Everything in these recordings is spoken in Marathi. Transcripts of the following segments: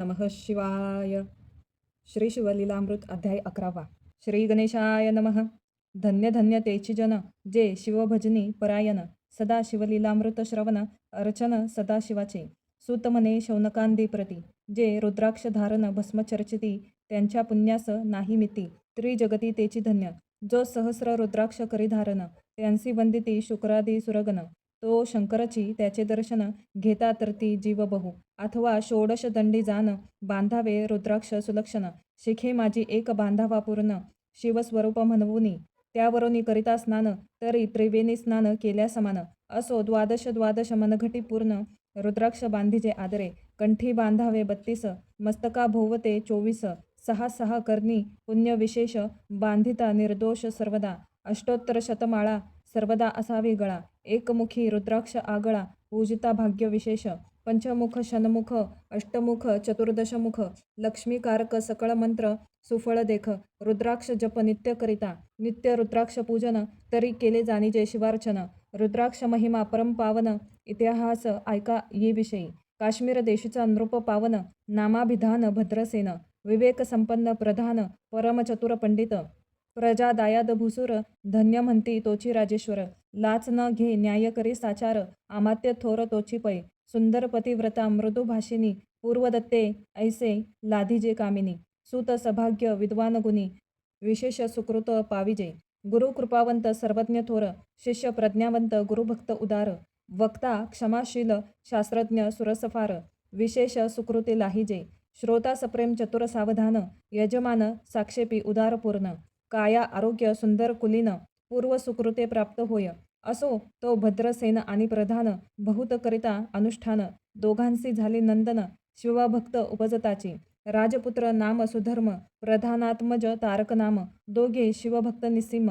नमः शिवाय. श्री शिवलीलामृत अध्याय अकरावा. श्री गणेशाय नमः. धन्य धन्य तेची जन जे शिवभजनी परायण सदा शिवलीलामृत श्रवण अर्चन सदा शिवाचे. सुतमने शौनकांदी प्रती जे रुद्राक्ष धारण भस्मचर्चिती त्यांच्या पुण्यास नाही मिती. त्रिजगती तेची धन्य जो सहस्र रुद्राक्ष करी धारण त्यांसी वंदिती शुक्रादी सुरगण. तो शंकरची त्याचे दर्शन घेता तर ती जीव बहु अथवा षोडश दंडी जान बांधावे रुद्राक्ष सुलक्षण. शिखे माझी एक बांधावा पूर्ण शिवस्वरूप म्हणवुनी. त्यावरूनी करिता स्नान तरी त्रिवेणी स्नान केल्या समान. असो द्वादश द्वादश मनघटी पूर्ण रुद्राक्ष बांधिजे आदरे. कंठी बांधावे बत्तीस मस्तका भोवते चोवीस. सहा सहा कर्णी पुण्य विशेष बांधिता निर्दोष सर्वदा. अष्टोत्तर शतमाळा सर्वदा असावी गळा. एकमुखी रुद्राक्ष आगळा पूजिता भाग्य विशेष पंचमुख षण्मुख अष्टमुख चतुर्दशमुख लक्ष्मीकारक सकळ मंत्र सुफळ देख रुद्राक्ष जप नित्य करिता नित्य रुद्राक्ष पूजन तरी केले जाणीजे शिवार्चन रुद्राक्ष महिमा परम पावन इतिहास ऐका ये विषयी काश्मीर देशीचा नृप पावन नामाभिधान भद्रसेन विवेक संपन्न प्रधान परमचतुर पंडित प्रजा दायाद भुसूर धन्य म्हणती तोची राजेश्वर. लाच न घे न्याय करी साचार आमात्य थोर तोची पै. सुंदर पतिव्रता मृदू भाषिनी पूर्वदत्ते ऐसे लाधीजे कामिनी. सुत सभाग्य विद्वान गुणी विशेष सुकृत पाविजे. गुरु कृपावंत सर्वज्ञ थोर शिष्य प्रज्ञावंत गुरुभक्त उदार. वक्ता क्षमाशील शास्त्रज्ञ सुरसफार. विशेष सुकृती लाहिजे. श्रोता सप्रेम चतुर सावधान यजमान साक्षेपी उदारपूर्ण. काया आरोग्य सुंदर कुलीन पूर्व सुकृते प्राप्त होय. असो तो भद्रसेन आणि प्रधान बहुतकरिता अनुष्ठान. दोघांसी झाले नंदन शिवभक्त उपजताची. राजपुत्र नाम सुधर्म प्रधानात्मज तारकनाम दोघे शिवभक्त निसीम.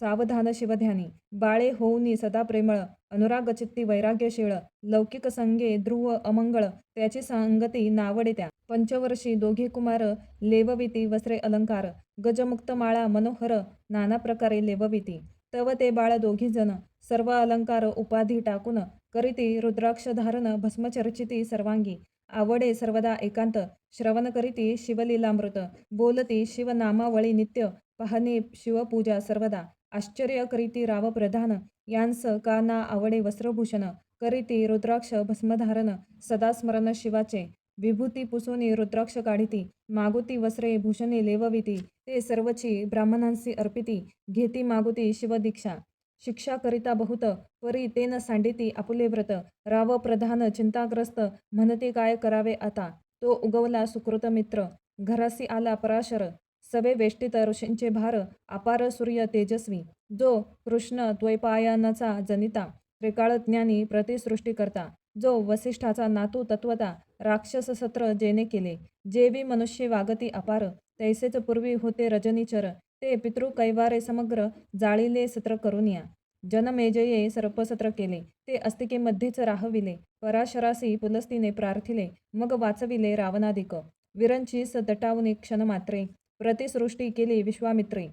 सावधान शिवध्यानी बाळे होऊनी सदा प्रेमळ अनुरागचित्ती वैराग्यशीळ लौकिक संगे ध्रुव अमंगळ त्याची संगती नावडे त्या पंचवर्षी दोघे कुमार लेवविती वस्त्रे अलंकार गजमुक्त माळा मनोहर नाना प्रकारे लेवविती. तव ते बाळ दोघी जण सर्व अलंकार उपाधी टाकून करीती रुद्राक्ष धारण भस्मचर्चिती सर्वांगी. आवडे सर्वदा एकांत श्रवण करीती शिवलीलामृत बोलती शिवनामावळी नित्य पाहणे शिवपूजा सर्वदा. आश्चर्य करीती राव प्रधान यांस का ना आवडे वस्त्रभूषण करीती रुद्राक्ष भस्मधारण सदा स्मरण शिवाचे. विभूती पुसुनी रुद्राक्ष काढिती मागुती वस्त्रे भूषणे लेवविती ते सर्वची ब्राह्मणांसी अर्पिती घेती मागुती शिवदीक्षा. शिक्षा करिता बहुत परी तेन सांडिती आपुले व्रत. राव प्रधान चिंताग्रस्त म्हणते काय करावे आता? तो उगवला सुकृत मित्र. घरासी आला पराशर. सवे वेष्टित ऋषींचे भार अपार सूर्य तेजस्वी जो कृष्ण द्वैपायनाचा जनिता त्रिकाळ ज्ञानी प्रतिसृष्टी करता जो वसिष्ठाचा नातू तत्वता राक्षस सत्र जेने केले जेवी मनुष्य वागती अपार तैसेच पूर्वी होते रजनीचर ते पितृ कैवारे समग्र जाळीले सत्र करुनिया जनमेजये सर्पसत्र केले ते अस्तिकेमध्येच राहविले पराशरासी पुलस्तीने प्रार्थिले मग वाचविले रावणाधिक विरंचीस दटावून क्षण मात्रे प्रतिसृष्टी केली विश्वामित्रे.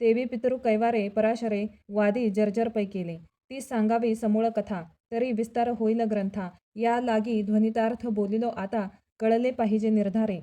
देवी पितृ कैवारे पराशरे वादी जर्जरपै केले. ती सांगावी समूळ कथा तरी विस्तार होईल ग्रंथा. या लागी ध्वनितार्थ बोलिलो आता कळले पाहिजे निर्धारे.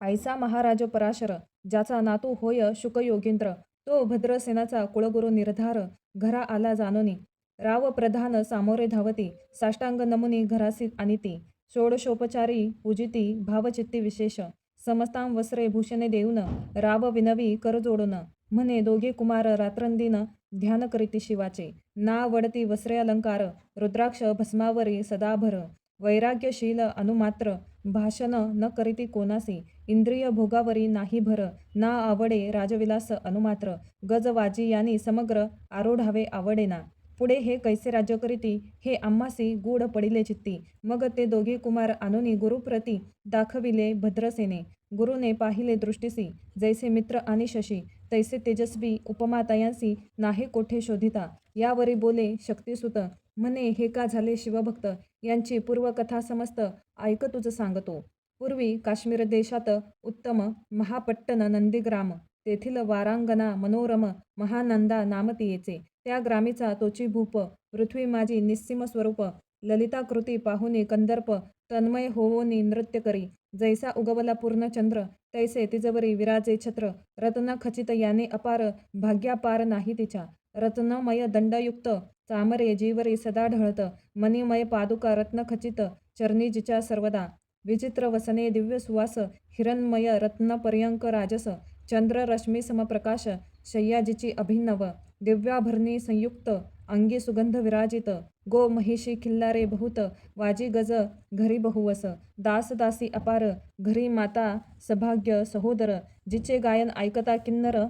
ऐसा महाराज पराशर ज्याचा नातू होय शुकयोगींद्र तो भद्रसेनाचा कुळगुरु निर्धार घरा आला जानोनी राव प्रधान सामोरे धावती साष्टांग नमुनी घरासी आणिती. षोडशोपचारी पूजिती भावचित्ती विशेष. समस्तां वस्त्रे भूषणे देऊन राव विनवी कर जोडून. म्हणे दोघे कुमार रात्रंदिन ध्यान करीती शिवाचे. ना वडती वस्त्रे अलंकार रुद्राक्ष भस्मावरी सदाभर. वैराग्यशील अनुमात्र भाषण न करीती कोणासी. इंद्रिय भोगावरी नाही भर. ना आवडे राजविलास अनुमात्र. गजवाजी यांनी समग्र आरोढावे आवडेना. पुढे हे कैसे राज्य करीती? हे आम्हासी गूढ पडिले चित्ती. मग ते दोघे कुमार आणूनी गुरुप्रती दाखविले भद्रसेने. गुरुने पाहिले दृष्टीसी. जैसे मित्र आणि शशी. तैसे तेजस्वी उपमातायांसी नाही कोठे शोधिता? यावरी बोले शक्तिसुत. म्हणे हे का झाले शिवभक्त? यांची पूर्वकथा समस्त ऐक तुझं सांगतो. पूर्वी काश्मीर देशात उत्तम महापट्टन नंदीग्राम. तेथील वारांगना मनोरम महानंदा नामतीयेचे त्या ग्रामीचा तोची भूप पृथ्वी माझी निस्सीम स्वरूप ललिताकृती पाहुनी कंदर्प तन्मय होवोनी नृत्य करी. जैसा उगवला पूर्ण चंद्र तैसे तिजवरी विराजे छत्र. रत्न खचित याने अपार भाग्यापार नाही तिच्या रत्नमय दंडयुक्त चामरे जीवरी सदा ढळत. मणिमय पादुका रत्नखचित चरणी जिच्या सर्वदा. विचित्र वसने दिव्य सुवास हिरणमय रत्नपर्यंक राजस. चंद्र रश्मी समप्रकाश शय्याजीची अभिनव. दिव्याभरणी संयुक्त अंगी सुगंध विराजित गो महिषी खिल्लारे बहुत वाजी गज घरी बहुवस दास दासी अपार घरी माता सभाग्य सहोदर जिचे गायन ऐकता किन्नर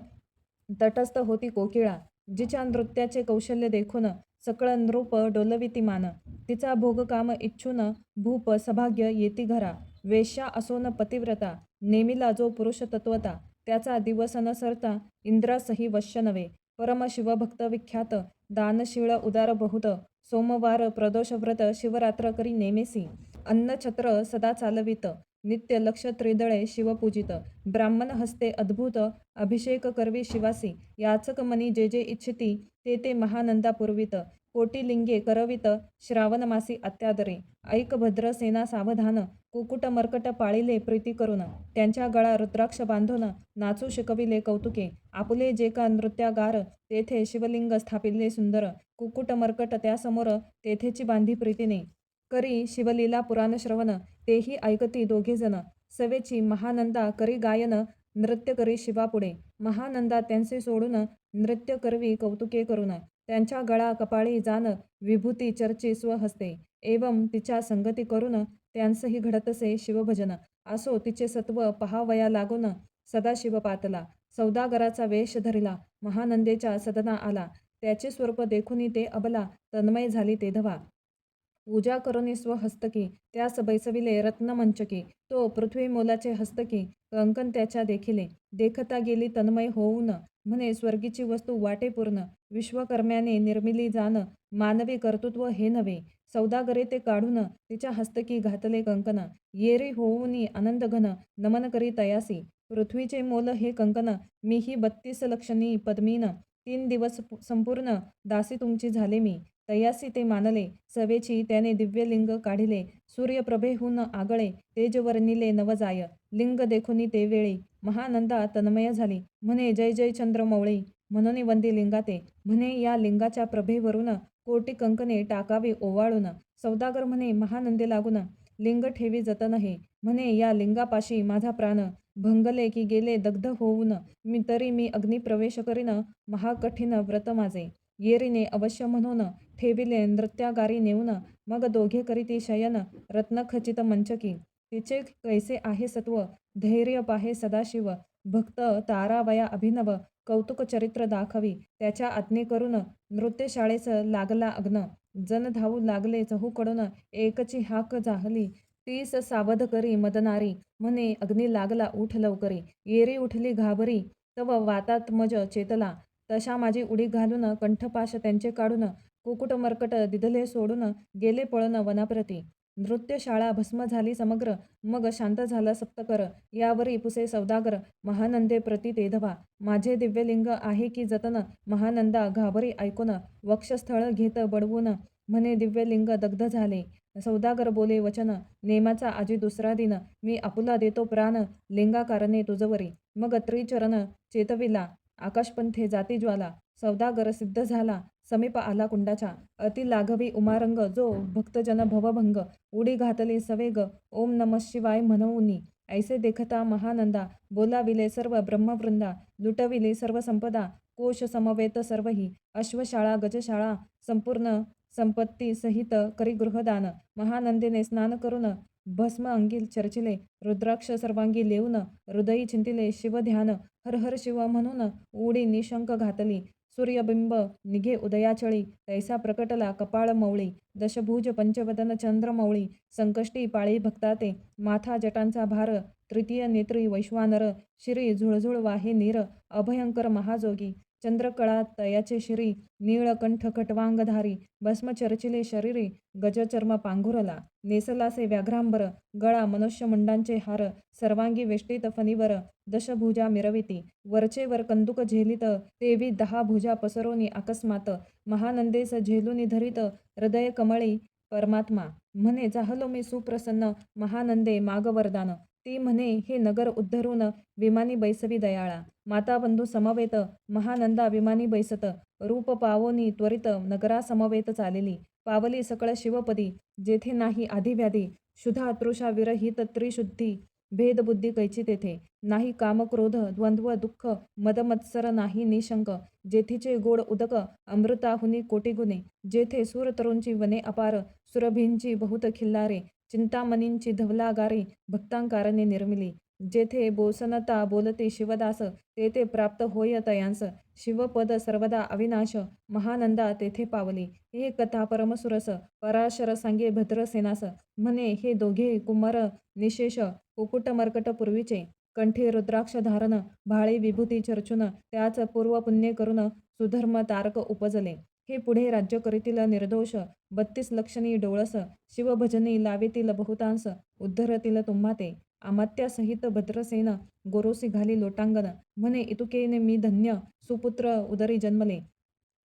तटस्थ होती कोकिळा जिच्या नृत्याचे कौशल्य देखून सकळ नृप डोलविती मान तिचा भोगकाम इच्छून भूप सभाग्य येती घरा वेश्या असोन पतिव्रता नेमिला जो पुरुष तत्वता त्याचा दिवस न सरता इंद्रासही वश्य नव्हे परम शिवभक्त विख्यात दानशीळ उदार बहुत सोमवार प्रदोषव्रत शिवरात्र करी नेमेसी. अन्नछत्र सदा चालवित नित्य लक्ष त्रिदळे शिवपूजित. ब्राह्मण हस्ते अद्भुत अभिषेक करवी शिवासी. याचक मनी जे जे इच्छिती ते ते महानंदा पुरवित कोटी लिंगे करवित श्रावणमासी अत्यादरे. ऐक भद्रसेना सावधान कुकुट मर्कट पाळीले प्रीती करून. त्यांच्या गळा रुद्राक्ष बांधून नाचू शिकविले कौतुके. आपुले जे का नृत्यागार तेथे शिवलिंग स्थापिले सुंदर. कुकुट मर्कट त्यासमोर तेथेची बांधी प्रीतीने. करी शिवलीला पुराण श्रवण तेही ऐकती दोघेजण सवेची महानंदा करी गायन नृत्य करी शिवापुढे. महानंदा त्यांचे सोडून नृत्य करवी कौतुके करून. त्यांच्या गळा कपाळी जाण विभूती चर्ची स्वहस्ते एवं तिच्या संगती करून त्यांसही घडतसे शिवभजन. असो तिचे सत्व पहावया लागून सदाशिव पातला. सौदागराचा वेश धरिला. महानंदेच्या सदना आला. त्याचे स्वरूप देखुनी ते अबला. तन्मय झाली तेधवा पूजा करुनी स्वहस्तकी त्यास बैसविले रत्नमंचकी. तो पृथ्वी मोलाचे हस्तकी. कंकन त्याच्या देखिले. देखता गेली तन्मय होऊन. म्हणे स्वर्गीची वस्तू वाटेपूर्ण. विश्वकर्म्याने निर्मिली जाणं मानवी कर्तृत्व हे नव्हे. सौदागरे ते काढून तिच्या हस्तकी घातले कंकण. येरी होऊनी आनंद घन नमन करी तयासी. पृथ्वीचे मोल हे कंकण मीही बत्तीस लक्षणी पद्मीन. तीन दिवस संपूर्ण दासी तुमची झाले मी. तयासी ते मानले. सवेची त्याने दिव्यलिंग काढिले. सूर्यप्रभेहून आगळे तेजवर्णिले नवजाय. लिंग देखुनी ते वेळी. महानंदा तन्मय झाली. म्हणे जय जय चंद्रमौळी म्हणून वंदी लिंगाते म्हणे या लिंगाच्या प्रभेवरून कोटी कंकणे टाकावी ओवाळून सौदागर म्हणे महानंदे लागून लिंग ठेवी जतन हे म्हणे या लिंगापाशी माझा प्राण भंगले की गेले दग्ध होऊन मी तरी मी अग्निप्रवेश करीन महाकठीण व्रत माझे. येरीने अवश्य म्हणून ठेविले नृत्यागारी नेऊन मग दोघे करीती शयन रत्नखचित मंचकी. तिचे कैसे आहे सत्व? धैर्य पाहे सदाशिव. भक्त तारावया अभिनव कौतुक चरित्र दाखवी त्याच्या आज्ञे करून नृत्यशाळेस लागला अग्न. जन धावू लागले चहूकडून एकची हाक जाहली तीस सावध करी मदनारी. म्हणे अग्नी लागला उठ लवकरी. येरी उठली घाबरी. तव वातात मज चेतला. तशा माझी उडी घालून कंठपाश त्यांचे काढून कुकुट मरकट दिधले सोडून गेले पळून वनाप्रती. नृत्यशाळा भस्म झाली समग्र मग शांत झाला सप्तकर यावरी पुसे सौदागर महानंदे प्रति तेधवा. माझे दिव्यलिंग आहे की जतन महानंदा घाबरी ऐकून वक्षस्थळ घेत बडवून म्हणे दिव्यलिंग दग्ध झाले. सौदागर बोले वचन नेमाचा आजी दुसरा दिन मी आपुला देतो प्राण लिंगाकारणे तुझवरी. मग त्रिचरण चेतविला आकाशपंथे जाती ज्वाला. सौदागर सिद्ध झाला समीप आला कुंडाच्या अति लाघवी उमारंग जो भक्तजन भवभंग उडी घातली सवेग ओम नम शिवाय म्हणवनी ऐसे देखता महानंदा बोलाविले सर्व ब्रह्मवृंदा लुटविली सर्व संपदा कोश समवेत सर्वही अश्वशाळा गजशाळा संपूर्ण संपत्ती सहित करी गृहदान महानंदीने स्नान करून भस्म अंगी चर्चिले रुद्राक्ष सर्वांगी लेऊन हृदयी चिंतिले शिवध्यान हर हर शिव म्हणून उडी निशंक घातली सूर्यबिंब निघे उदयाचळी तैसा प्रकटला कपाळ मौळी दशभुज पंचवदन चंद्रमौळी संकष्टी पाळी भक्ताते माथा जटांचा भार तृतीय नेत्री वैश्वानर श्री झुळझुळ वाहे नीर अभयंकर महाजोगी चंद्रकळा तयाचे शिरी नीळकंठ खटवांगधारी भस्म चर्चिले शरीरी गजचर्म पांघुरला नेसलासे व्याघ्रांबर गळा मनुष्यमुंडांचे हार सर्वांगी वेष्टीत फणीवर दशभुजा मिरविती वरचेवर कंदुक झेलित तेवी दहा भुजा पसरोनी अकस्मात महानंदेस झेलुनी धरित हृदय कमळी परमात्मा म्हणे जाहलो मी सुप्रसन्न महानंदे मागवरदान ती म्हणे हे नगर उद्धरून विमानी बैसवी दयाळा. माता बंधू समवेत महानंदा विमानी बैसत. रूप पावोनी त्वरित नगरासमवेत चालेली. पावली सकळ शिवपदी. जेथे नाही आधिव्याधी. शुधा तृषा विरहित त्रिशुद्धी. भेदबुद्धी कैची तेथे. नाही काम क्रोध द्वंद्व दुःख मदमत्सर नाही निशंक. जेथीचे गोड उदक अमृताहुनी कोटी गुणे जेथे सूरतरूंची वने अपार. सुरभींची बहुत खिल्लारे. चिंतामणींची धवलागारे भक्तांकारने निर्मिली. जेथे बोसनता बोलते शिवदास तेथे प्राप्त होय तयांस. शिवपद सर्वदा अविनाश महानंदा तेथे पावली. हे कथा परमसुरस पराशर सांगे भद्रसेनास म्हणे हे दोघे कुमार निशेष कुकुट मर्कट पूर्वीचे. कंठी रुद्राक्ष धारण भाळे विभूती चर्चून त्याच पूर्व पुण्य करून सुधर्म तारक उपजले. हे पुढे राज्य करीतील निर्दोष बत्तीस लक्षणी डोळस शिवभजनी लावेतील बहुतांस उद्धरतील तुम्हाते आमात्यासहित अमात्यासहित भद्रसेन गोरोसी घाली लोटांगण म्हणे इतुकेने मी धन्य सुपुत्र उदरी जन्मले.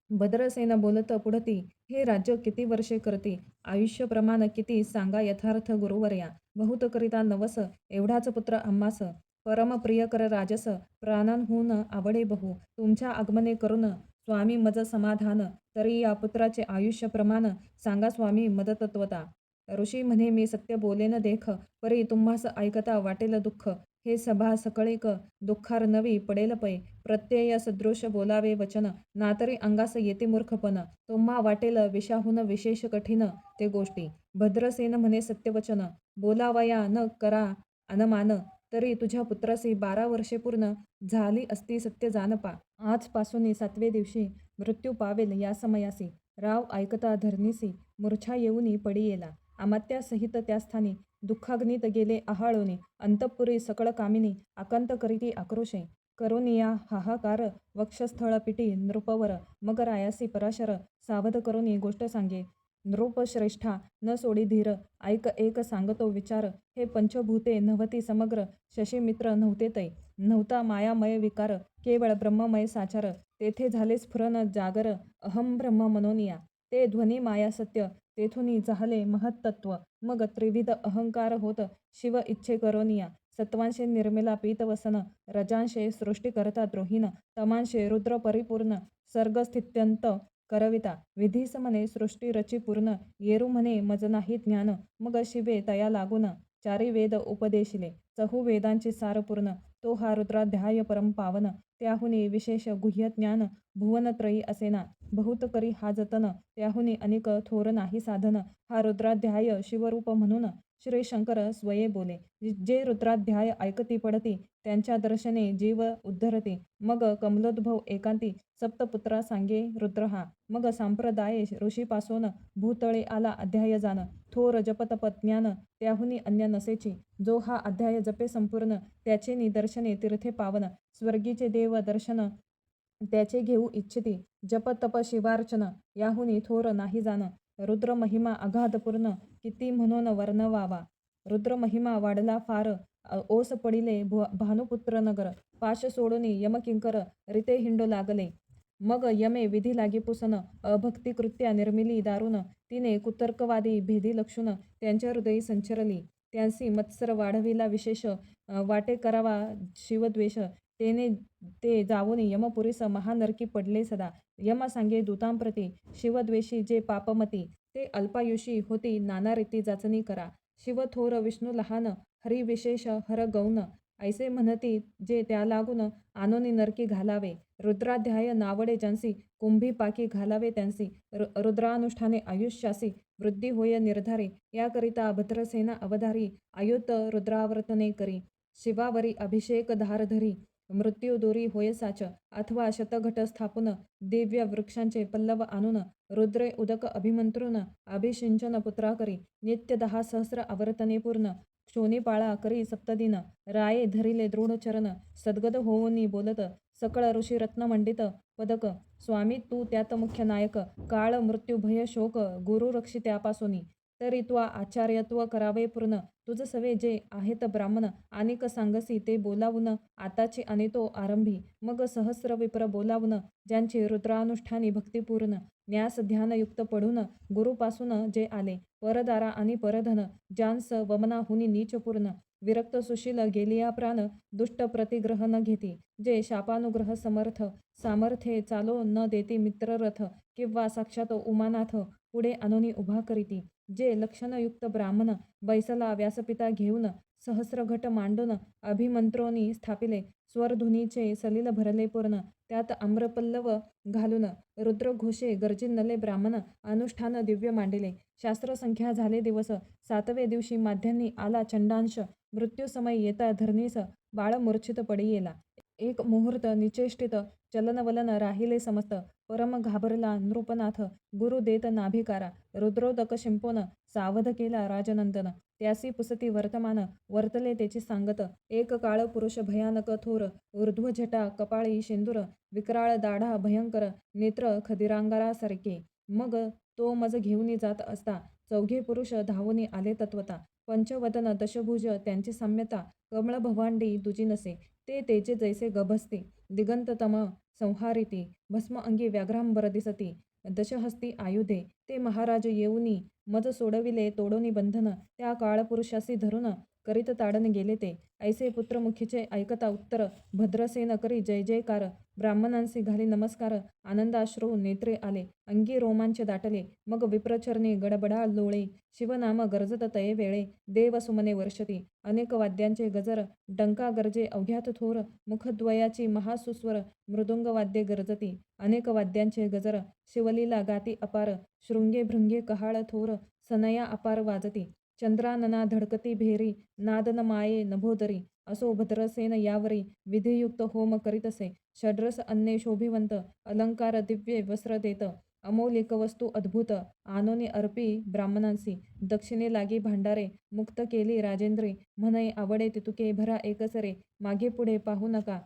भद्रसेन बोलत पुढती हे राज्य किती वर्षे करते आयुष्य प्रमाण किती सांगा यथार्थ गुरुवर्या बहुत करिता नवस एवढाच पुत्र आम्हास परम प्रियकर राजस प्राणांहून आवडे बहु तुमच्या आगमने करून स्वामी मज समाधान तरी या पुत्राचे आयुष्य प्रमाण सांगा स्वामी मदतत्वता. ऋषी म्हणे मी सत्य बोलेन देख परी तुम्हास ऐकता वाटेल दुःख. हे सभा सकळीक दुःखार नवी पडेल पै. प्रत्यय सदृश बोलावे वचन नातरी अंगास येते मूर्खपण. तुम्हा वाटेल विषाहून विशेष कठीण ते गोष्टी. भद्रसेन म्हणे सत्यवचन बोलावया न करा अनमान. तरी तुझ्या पुत्रासी बारा वर्षे पूर्ण झाली असती सत्य जानपा. आजपासून सातवे दिवशी मृत्यू पावेल या समयासी. राव ऐकता धरणीसी मूर्छा येऊनी पडी येला. अमात्यासहित त्या स्थानी दुःखाग्नीत गेले आहाळोनी. अंतपुरी सकळ कामिनी आकांत करीती आक्रोशे. करोनिया हाहाकार वक्षस्थळ पिटी नृपवर मग रायासी पराशर सावध करोनी गोष्ट सांगे. नृपश्रेष्ठा न सोडी धीर ऐक एक सांगतो विचार हे पंचभूते नव्हती समग्र शशीमित्र नव्हते तै. नव्हता मायामय विकार केवळ ब्रह्ममय साचार तेथे झाले स्फुरण जागर अहम ब्रह्म मनोनिया. ते ध्वनी माया सत्य तेथुनी झाले महत्तत्व मग त्रिविध अहंकार होत शिव इच्छे करोनिया. सत्वांशे निर्मिला पीतवसन रजांशे सृष्टी करता द्रोहीन तमांशे रुद्र परिपूर्ण सर्गस्थित्यंत करविता. विधीस म्हणे सृष्टी रची पूर्ण येरू म्हणे मज नाही ज्ञान मग शिवे तया लागून चारी वेद उपदेशिले. सहु वेदांचे सारपूर्ण तो हा रुद्राध्याय परम पावन त्याहुनी विशेष गुह्य ज्ञान भुवनत्रयी असेना. बहुत करी हा जतन त्याहुनी अनेक थोर नाही साधन हा रुद्राध्याय शिवरूप म्हणून श्री शंकर स्वये बोले. जे रुद्राध्याय ऐकती पडती त्यांच्या दर्शने जीव उद्धरते. मग कमलोद्भव एकांती सप्तपुत्रा सांगे रुद्र हा. मग सांप्रदाय ऋषीपासून भूतळे आला अध्याय जाण. थोर जपतप त्याहुनी अन्य नसेची. जो हा अध्याय जपे संपूर्ण त्याचे निदर्शने तीर्थे पावन स्वर्गीचे देव दर्शन त्याचे घेऊ इच्छिती जप तप शिवार्चन याहुनी थोर नाही जाण रुद्र महिमा अगाधपूर्ण किती म्हणून वर्णवावा रुद्र महिमा वाढला फार ओस पडिले भानुपुत्र नगर पाश सोडूनी यमकिंकर रिते हिंडो लागले. मग यमे विधी लागी पुसन अभक्ती कृत्या निर्मिली दारुण तिने कुतर्कवादी भेदी लक्षून त्यांच्या हृदयी संचरली. त्यांसी मत्सर वाढविला विशेष वाटे करावा शिवद्वेष. तेने ते जाऊन यमपुरीस महानरकी पडले सदा. यम सांगे दूतांप्रती शिवद्वेषी जे पापमती ते अल्पायुषी होती नाना रीती जाचणी करा. शिव थोर विष्णू लहान हरिविशेष हर गौन ऐसे म्हणती जे त्या लागून आनोनी नरकी घालावे. रुद्राध्याय नावडे ज्यांसी कुंभी पाकी घालावे त्यांसी रु रुद्रानुष्ठाने आयुष्यासी वृद्धी होय निर्धारे याकरिता भद्रसेना अवधारी आयुत रुद्रावर्तने करी शिवावरी अभिषेक धारधरी मृत्यू दूरी होय साच अथवा शतघट स्थापून दिव्य वृक्षांचे पल्लव आणून रुद्रे उदक अभिमंत्रून अभिषिंचन पुत्रा करी नित्य दहा सहस्र आवर्तने पूर्ण शोनीपाळा करी सप्तदिन. राये धरिले दृढचरण सद्गद होऊनी बोलत सकळ ऋषी रत्नमंडित पदक. स्वामी तू त्यात मुख्य नायक. काळ मृत्यू भय शोक. गुरु रक्षी त्यापासोनी तरी त्वा आचार्यत्व करावे पूर्ण. तुझ सवे जे आहेत ब्राह्मण अनेक सांगसी ते बोलावून आताची आणि तो आरंभी. मग सहस्र विप्र बोलावून ज्यांची रुद्रानुष्ठानी भक्तिपूर्ण न्यास ध्यानयुक्त पडून गुरुपासून जे आले परदारा आणि परधन ज्यांस वमनाहुनी नीचपूर्ण विरक्त सुशील गेलिया प्राण दुष्ट प्रतिग्रह न घेती. जे शापानुग्रह समर्थ सामर्थ्ये चालो न देती मित्ररथ किंवा साक्षात उमानाथ पुढे अनुनी उभा करीती. जे लक्षणयुक्त ब्राह्मण बैसला व्यासपिता घेऊन सहस्रघट मांडून अभिमंत्रोनी स्थापिले. स्वरधुनीचे सलिल भरले पूर्ण. त्यात आम्रपल्लव घालून रुद्रघोषे गर्जिनले ब्राह्मण अनुष्ठान दिव्य मांडिले. शास्त्रसंख्या झाले दिवस. सातवे दिवशी माध्यांनी आला चंडांश. मृत्यूसमय येता धरणीस बाळमूर्छित पडी येला एक मुहूर्त निचेष्टित चलनवलन राहिले समस्त. परम घाबरला नृपनाथ गुरु देत नाभिकारा रुद्रोदक शिंपोन सावध केला राजनंदन. त्यासी पुसती वर्तमान वर्तले त्याची सांगत एक काळ पुरुष भयानक थोर ऊर्ध्वझटा कपाळी शेंदूर विक्राळ दाढा भयंकर नेत्र खदिरांगारासारखे. मग तो मज घेऊनी जात असता चौघे पुरुष धावून आले तत्वता. पंचवदन दशभुज त्यांची साम्यता कमळ भवांडी दुजी नसे ते तेचे जैसे गभस्ती दिगंततम संहारिती भस्म अंगी व्याघ्रांबर दिसती दशहस्ती आयुधे ते महाराज येऊनी मज सोडविले तोडोनी बंधन त्या काळपुरुषासी धरून करीत ताडन गेले ते. ऐसे पुत्रमुखीचे ऐकता उत्तर भद्रसेन करी जय जयकार. ब्राह्मणांसी घाली नमस्कार. आनंदाश्रू नेत्रे आले. अंगी रोमांच दाटले. मग विप्रचरणी गडबडा लोळे. शिवनाम गरजत तये वेळे. देव सुमने वर्षती. अनेक वाद्यांचे गजर. डंका गरजे अवघ्यात थोर. मुखद्वयाची महासुस्वर. मृदुंग वाद्ये गरजती. अनेक वाद्यांचे गजर. शिवलीला गाती अपार. शृंगे भृंगे कहाळ थोर. सनया अपार वाजती. चंद्रानना धडकती भेरी नादन माये नभोदरी असो भद्रसेन यावरी विधियुक्त होम करीतसे षड्रस अन्ने शोभिवंत अलंकार दिव्य वस्त्र देत अमौलिक वस्तू अद्भुत आनोनी अर्पी ब्राह्मणांसी दक्षिणे लागी भांडारे मुक्त केली राजेंद्रे म्हणे आवडे तितुके भरा एकसरे मागे पुढे पाहू नका.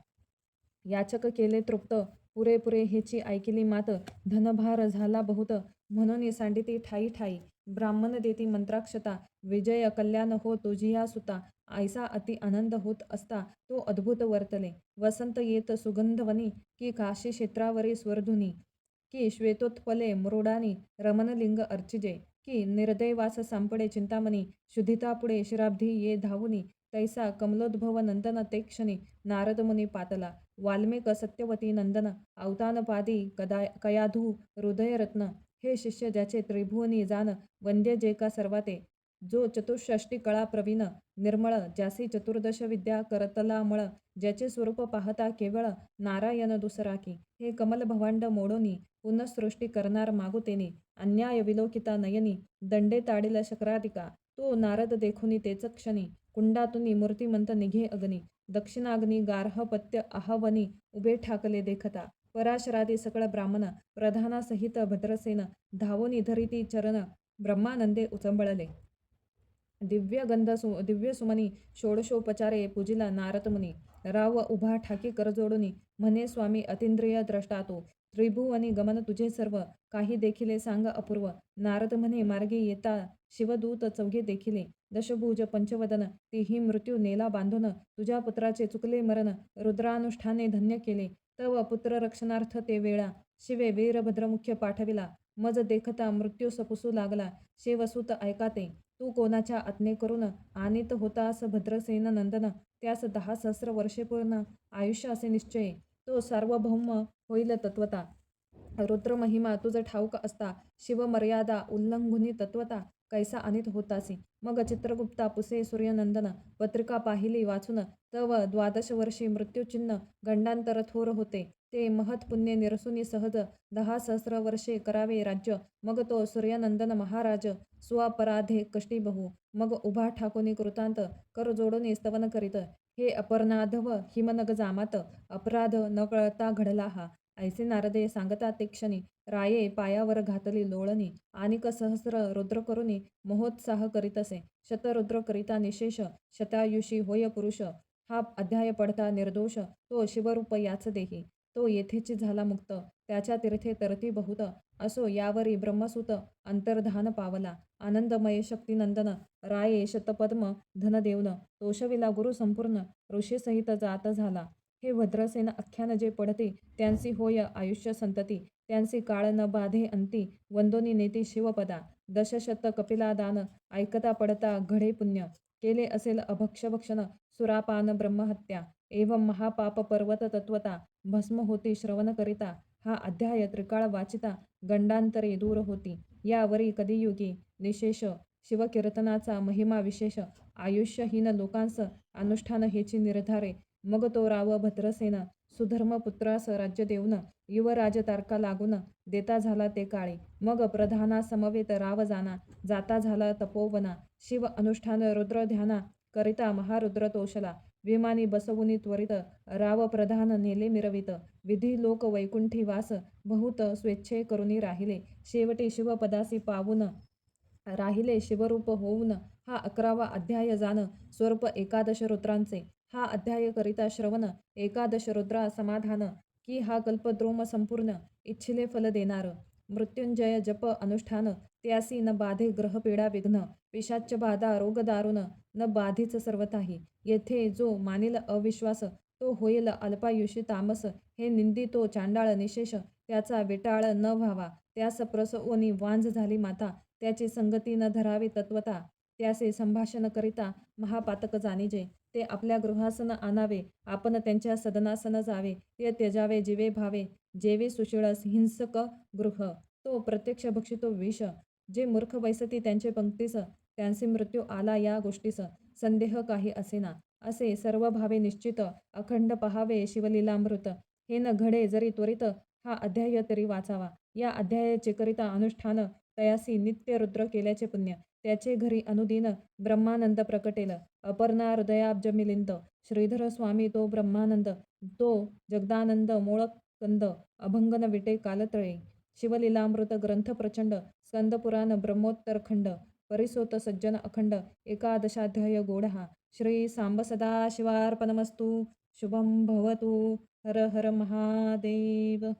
याचक केले तृप्त पुरेपुरे हेची ऐकिली मात धनभार झाला बहुत म्हणून सांडिती ठाई ठाई ब्राह्मण देती मंत्राक्षता विजय कल्याण हो तुझिया सुता ऐसा अति आनंद होत असता तो अद्भुत वर्तले. वसंत येत सुगंधवनी की काशी क्षेत्रावरी स्वरधुनी की श्वेतोत्पले मृडानी रमणलिंग अर्चिजे की निर्दैवास सांपडे चिंतामणी शुद्धितापुढे शिराब्धी ये धावुनी तैसा कमलोद्भव नंदन ते क्षणी नारदमुनी पातला वाल्मिक सत्यवती नंदन अवतानपादी कदा कयाधू हृदयरत्न हे शिष्य ज्याचे त्रिभुवनी जान वंद्य जे का सर्वाते जो चतुष्षष्टी कळा प्रवीण निर्मळ ज्यासी चतुर्दश विद्या करतलामळ ज्याचे स्वरूप पाहता केवळ नारायण दुसरा की हे कमल भवांड मोडोनी पुनःसृष्टी करणार मागुतेने अन्याय विलोकिता नयनी दंडे ताडील शक्रादिका. तो नारद देखुनी तेच क्षणी कुंडातुनी मूर्तिमंत निघे अग्नी. दक्षिणाग्नी गार्हपत्य आहवनी उभे ठाकले देखता. पराशरादी सकळ ब्राह्मण प्रधानासहित भद्रसेन धावोनी धरिती चरण ब्रह्मानंदे उचंबळले. दिव्य गंध सु दिव्य सुमनी षोडशोपचारे पूजिला नारदमुनी राव उभा ठाकी करजोडुनी म्हणे स्वामी अतिंद्रिय द्रष्टा तो त्रिभुवनी गमन तुझे सर्व काही देखिले सांग अपूर्व नारद म्हणे मार्गे येता शिवदूत चौघे देखिले दशभुज पंचवदन तीही मृत्यू नेला बांधून तुझ्या पुत्राचे चुकले मरण रुद्रानुष्ठाने धन्य केले तव पुत्र रक्षणार्थ ते वेळा शिवे वीरभद्रमुख्य पाठविला मज देखता मृत्यू सपुसू लागला. शिवसूत ऐकाते तू कोणाच्या आज्ञे करून आणीत होतास भद्रसेन नंदन? त्यास दहा सहस्र वर्षे पूर्ण आयुष्य असे निश्चय. तो सार्वभौम होईल तत्वता. रुद्रमहिमा तुझ ठाऊक असता. शिवमर्यादा उल्लंघुनी तत्वता. कैसा अनित होतासी मग चित्रगुप्ता पुसे सूर्यनंदन पत्रिका पाहिली वाचून तव द्वादश वर्षी मृत्यूचिन्ह गंडांतर थोर होते. ते महत् पुण्य निरसुनी सहज दहा सहस्र वर्षे करावे राज्य. मग तो सूर्यनंदन महाराज स्वापराधे कष्टी बहु. मग उभा ठाकोनी कृतांत कर जोडून स्तवन करीत. हे अपर्णाधव हिमनग जामात अपराध न कळता घडला हा. ऐसे नारदे सांगता ते क्षणी राये पायावर घातली लोळणी आनिक सहस्र रुद्र करुनी महोत्साह करीतसे शतरुद्र करिता निशेष शतायुषी होय पुरुष. हा अध्याय पडता निर्दोष तो शिवरूप याच देही. तो येथेची झाला मुक्त त्याच्या तीर्थे तरती बहुत. असो यावरी ब्रह्मसूत अंतर्धान पावला. आनंदमय शक्तिनंदन राये शतपद्म धनदेवन. तोषविला गुरु संपूर्ण ऋषीसहित जात झाला. हे भद्रसेन आख्यान जे पडते त्यांसी होय आयुष्य संतती त्यांसी काळ न बाधे अंती वंदोनी नेती शिवपदा दशशत कपिलादान ऐकता पडता घडे पुण्य केले असेल अभक्षभक्षण सुरापान ब्रह्महत्या एवं महापाप पर्वत तत्वता भस्म होती श्रवण करिता हा अध्याय त्रिकाळ वाचिता गंडांतरे दूर होती यावरी कलियुगी निशेष शिवकीर्तनाचा महिमा विशेष आयुष्यहीन लोकांस अनुष्ठान हेची निर्धारे मग तो राव भद्रसेन सुधर्मपुत्रास राज्य देऊन युवराज तारका लागून देता झाला ते काळी. मग प्रधाना समवेत राव जाना जाता झाला तपोवना शिव अनुष्ठान रुद्र ध्याना करिता महारुद्र तोषला विमानी बसवुनी त्वरित राव प्रधान नेले मिरवित. विधी लोक वैकुंठी वास बहुत स्वेच्छे करुनी राहिले. शेवटी शिवपदासी पावून राहिले शिवरूप होऊन हा अकरावा अध्याय जाण स्वरूप एकादश रुद्रांचे हा अध्याय करिता श्रवण एकादश रुद्रा समाधान की हा कल्पद्रोम संपूर्ण इच्छिले फल देणार. मृत्युंजय जप अनुष्ठान त्यासी न बाधे ग्रहपीडा विघ्न पिशाच्य बाधा रोग दारुण न बाधीच सर्वताही. येथे जो मानिल अविश्वास तो होईल अल्पायुषी तामस. हे निंदितो चांडाळ निशेष त्याचा विटाळ न व्हावा. त्यास प्रसओनी वांझ झाली माता त्याची संगती न धरावी तत्वता. त्याचे संभाषण करिता महापातक जाणीजे. ते आपल्या गृहासन आणावे आपण त्यांच्या सदनासन जावे ते त्यजावे जीवे भावे जेवे सुशिळस हिंसक गृह तो प्रत्यक्ष भक्षितो विष जे मूर्ख बैसती त्यांचे पंक्तीस त्यांचे मृत्यू आला या गोष्टीस संदेह काही असेना असे सर्व भावे निश्चित अखंड पहावे शिवलीलामृत हे न घडे जरी त्वरित हा अध्याय तरी वाचावा या अध्यायाचे करिता अनुष्ठान तयासी नित्य रुद्र केल्याचे पुण्य त्याचे घरी अनुदिन ब्रह्मानंद प्रकटेल. अपर्णा हृदयाब्ज मिलिंद श्रीधर स्वामी तो ब्रह्मानंद. तो जगदानंद मोळकंद. अभंगन विटे कालत्रये. शिवलीलामृत ग्रंथ प्रचंड. स्कंदपुराण ब्रह्मोत्तर खंड. परिसोत सज्जन अखंड. एकादशाध्याय गोढहा. श्री सांब सदा शिवार्पणमस्तु. शुभं भवतु. हर हर महादेव.